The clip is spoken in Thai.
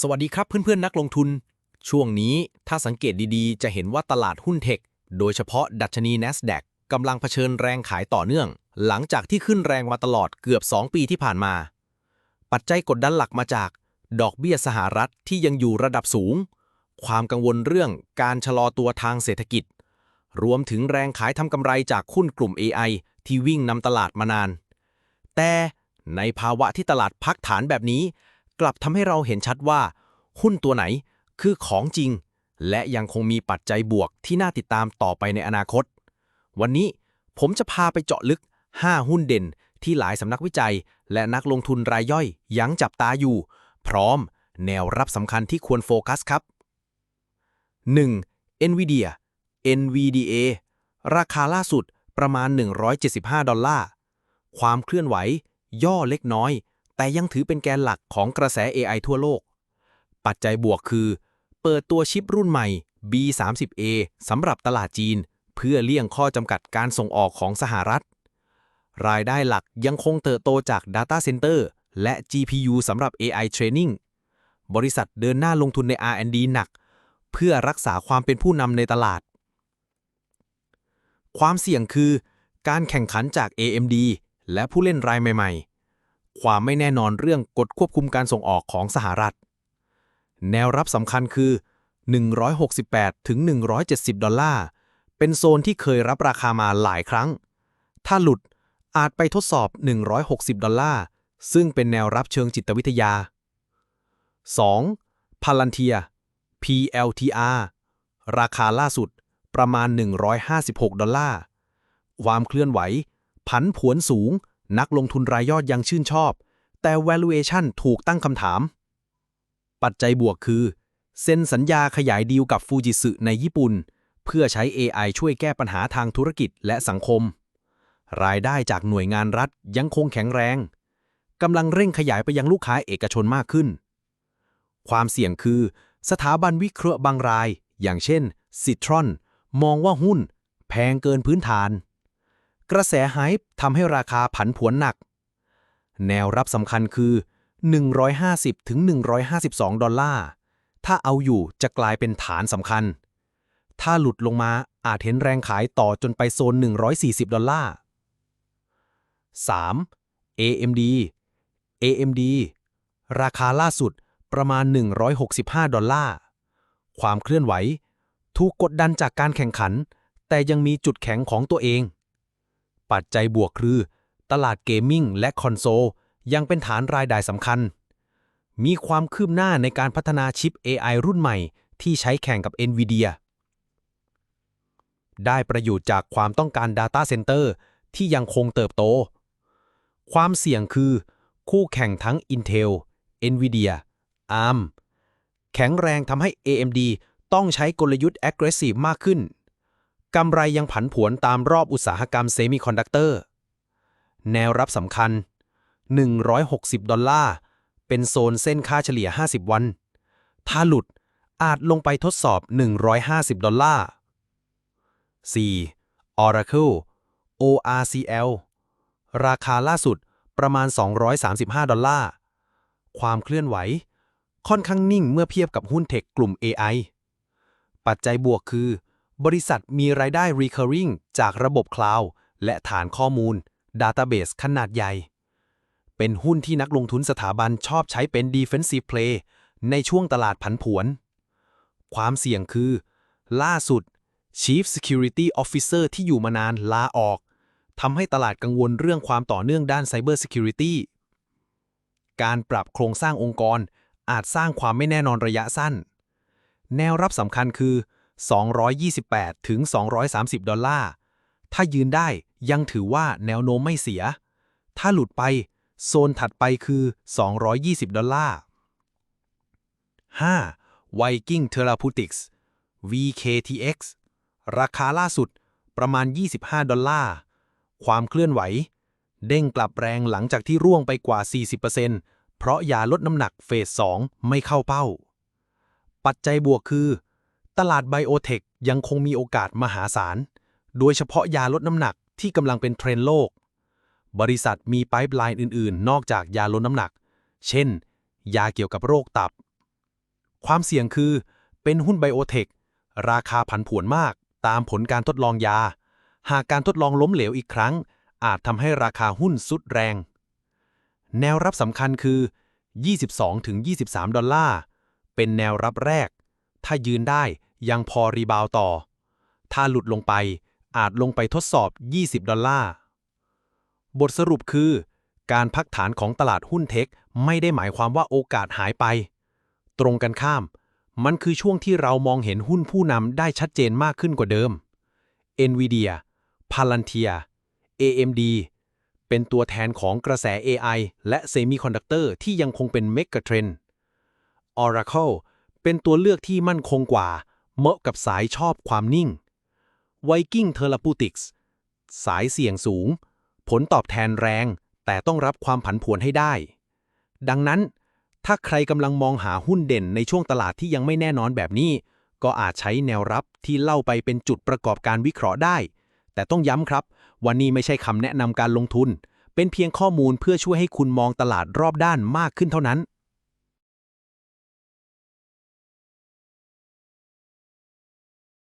สวัสดีครับเพื่อนๆนักลงทุน ช่วงนี้ถ้าสังเกตดีๆ จะเห็นว่าตลาดหุ้นเทค โดยเฉพาะดัชนี NASDAQ กำลังเผชิญแรงขายต่อเนื่อง หลังจากที่ขึ้นแรงมาตลอดเกือบ 2 ปีที่ผ่านมา ปัจจัยกดดันหลักมาจาก ดอกเบี้ยสหรัฐที่ยังอยู่ระดับสูง ความกังวลเรื่องการชะลอตัวทางเศรษฐกิจ รวมถึงแรงขายทำกำไรจากหุ้นกลุ่ม AI ที่วิ่งนำตลาดมานาน แต่ในภาวะที่ตลาดพักฐานแบบนี้ กลับทำให้เราเห็นชัดว่า หุ้นตัวไหนคือของจริง และยังคงมีปัจจัยบวกที่น่าติดตามต่อไปในอนาคต วันนี้ผมจะพาไปเจาะลึก 5 หุ้นเด่น ที่หลายสำนักวิจัย และนักลงทุนรายย่อยยังจับตาอยู่ พร้อม แนวรับสำคัญที่ควรโฟกัสครับ 1. NVIDIA NVDA ราคาล่าสุดประมาณ 175 ดอลลาร์ ความเคลื่อนไหว ย่อเล็กน้อย แต่ยังถือเป็นแกนหลักของกระแส AI ทั่วโลก ปัจจัยบวกคือ เปิดตัวชิปรุ่นใหม่ B30A สำหรับตลาดจีน เพื่อเลี่ยงข้อจำกัดการส่งออกของสหรัฐ รายได้หลักยังคงเติบโตจาก Data Center และ GPU สำหรับ AI Training บริษัทเดินหน้าลงทุนใน R&D หนัก เพื่อรักษาความเป็นผู้นำในตลาด ความเสี่ยงคือ การแข่งขันจาก AMD และผู้เล่นรายใหม่ ๆ ความไม่แน่นอนเรื่องกฎควบคุมการส่งออกของสหรัฐ แนวรับสำคัญคือ 168 ถึง 170 ดอลลาร์ เป็นโซนที่เคยรับราคามาหลายครั้ง ถ้าหลุดอาจไปทดสอบ 160 ดอลลาร์ ซึ่งเป็นแนวรับเชิงจิตวิทยา 2. พาลันเทีย PLTR ราคาล่าสุดประมาณ 156 ดอลลาร์ ความเคลื่อนไหว ผันผวนสูง นักลงทุนรายยอดยังชื่นชอบ แต่ valuation ถูกตั้งคำถาม ปัจจัยบวกคือ เซ็นสัญญาขยายดีลกับฟูจิสึในญี่ปุ่น เพื่อใช้ AI ช่วยแก้ปัญหาทางธุรกิจและสังคม รายได้จากหน่วยงานรัฐยังคงแข็งแรงกำลังเร่งขยายไปยังลูกค้าเอกชนมากขึ้น ความเสี่ยงคือ สถาบันวิเคราะห์บางราย อย่างเช่นซิตรอนมองว่าหุ้น แพงเกินพื้นฐาน กระแสไฮป์ทำให้ราคาผันผวนหนัก แนวรับสำคัญคือ 150ถึง152 ดอลลาร์ ถ้าเอาอยู่จะกลายเป็นฐานสำคัญ ถ้าหลุดลงมาอาจเห็นแรงขายต่อจนไปโซน 140 ดอลลาร์ 3. AMD AMD ราคาล่าสุดประมาณ 165 ดอลลาร์ ความเคลื่อนไหว ถูกกดดันจากการแข่งขัน แต่ยังมีจุดแข็งของตัวเอง ปัจจัยบวกคือ ตลาดเกมมิ่งและคอนโซล ยังเป็นฐานรายได้สำคัญ มีความคืบหน้าในการพัฒนาชิป AI รุ่นใหม่ ที่ใช้แข่งกับ NVIDIA ได้ประโยชน์จากความต้องการ Data Center ที่ยังคงเติบโต ความเสี่ยงคือ คู่แข่งทั้ง Intel, NVIDIA, ARM แข็งแรงทำให้ AMD ต้องใช้กลยุทธ์ aggressive มากขึ้น กำไรยังผันผวนตามรอบอุตสาหกรรมเซมิคอนดักเตอร์ แนวรับสำคัญ 160 ดอลลาร์ เป็นโซนเส้นค่าเฉลี่ย 50 วัน ถ้าหลุดอาจลงไปทดสอบ 150 ดอลลาร์ 4. Oracle ORCL ราคาล่าสุดประมาณ 235 ดอลลาร์ ความเคลื่อนไหว ค่อนข้างนิ่งเมื่อเทียบกับหุ้นเทคกลุ่ม AI ปัจจัยบวกคือ บริษัทมีรายได้ recurring จากระบบคลาวด์และฐานข้อมูล Database ขนาดใหญ่ เป็นหุ้นที่นักลงทุนสถาบันชอบใช้เป็น defensive play ในช่วงตลาดผันผวน ความเสี่ยงคือ ล่าสุด Chief Security Officer ที่อยู่มานานลาออกทำให้ตลาดกังวลเรื่องความต่อเนื่องด้าน Cyber Security การปรับโครงสร้างองค์กรอาจสร้างความไม่แน่นอนระยะสั้น แนวรับสำคัญคือ 228 ถึง 230 ดอลลาร์ ถ้ายืนได้ยังถือว่าแนวโน้มไม่เสีย ถ้าหลุดไป โซนถัดไปคือ 220 ดอลลาร์ 5. Viking Therapeutics VKTX ราคาล่าสุดประมาณ 25 ดอลลาร์ ความเคลื่อนไหว เด้งกลับแรงหลังจากที่ร่วงไปกว่า 40%เพราะยาลดน้ำหนักเฟส 2 ไม่เข้าเป้า ปัจจัยบวกคือ ตลาดไบโอเทคยังคงมีโอกาสมหาศาล โดยเฉพาะยาลดน้ำหนักที่กำลังเป็นเทรนด์โลก บริษัทมีไพป์ไลน์อื่นๆ นอกจากยาลดน้ำหนัก เช่น ยาเกี่ยวกับโรคตับ ความเสี่ยงคือ เป็นหุ้นไบโอเทคราคาผันผวนมากตามผลการทดลองยา หากการทดลองล้มเหลวอีกครั้ง อาจทำให้ราคาหุ้นสุดแรง แนวรับสำคัญคือ 22-23 ดอลลาร์ เป็นแนวรับแรก ถ้ายืนได้ยังพอรีบาวต่อ ถ้าหลุดลงไปอาจลงไปทดสอบ 20 ดอลลาร์ บทสรุปคือ การพักฐานของตลาดหุ้นเทค ไม่ได้หมายความว่าโอกาสหายไป ตรงกันข้าม มันคือช่วงที่เรามองเห็นหุ้นผู้นำได้ชัดเจนมากขึ้นกว่าเดิม NVIDIA Palantir AMD เป็นตัวแทนของกระแส AI และเซมิคอนดักเตอร์ที่ยังคงเป็นเมกะเทรน Oracle เป็นตัวเลือกที่มั่นคงกว่า เหมาะกับสายชอบความนิ่ง Viking Therapeutics สายเสี่ยงสูง ผลตอบแทนแรง แต่ต้องรับความผันผวนให้ได้ ดังนั้น ถ้าใครกำลังมองหาหุ้นเด่นในช่วงตลาดที่ยังไม่แน่นอนแบบนี้ ก็อาจใช้แนวรับที่เล่าไปเป็นจุดประกอบการวิเคราะห์ได้ แต่ต้องย้ำครับว่านี่ไม่ใช่คำแนะนำการลงทุน เป็นเพียงข้อมูลเพื่อช่วยให้คุณมองตลาดรอบด้านมากขึ้นเท่านั้น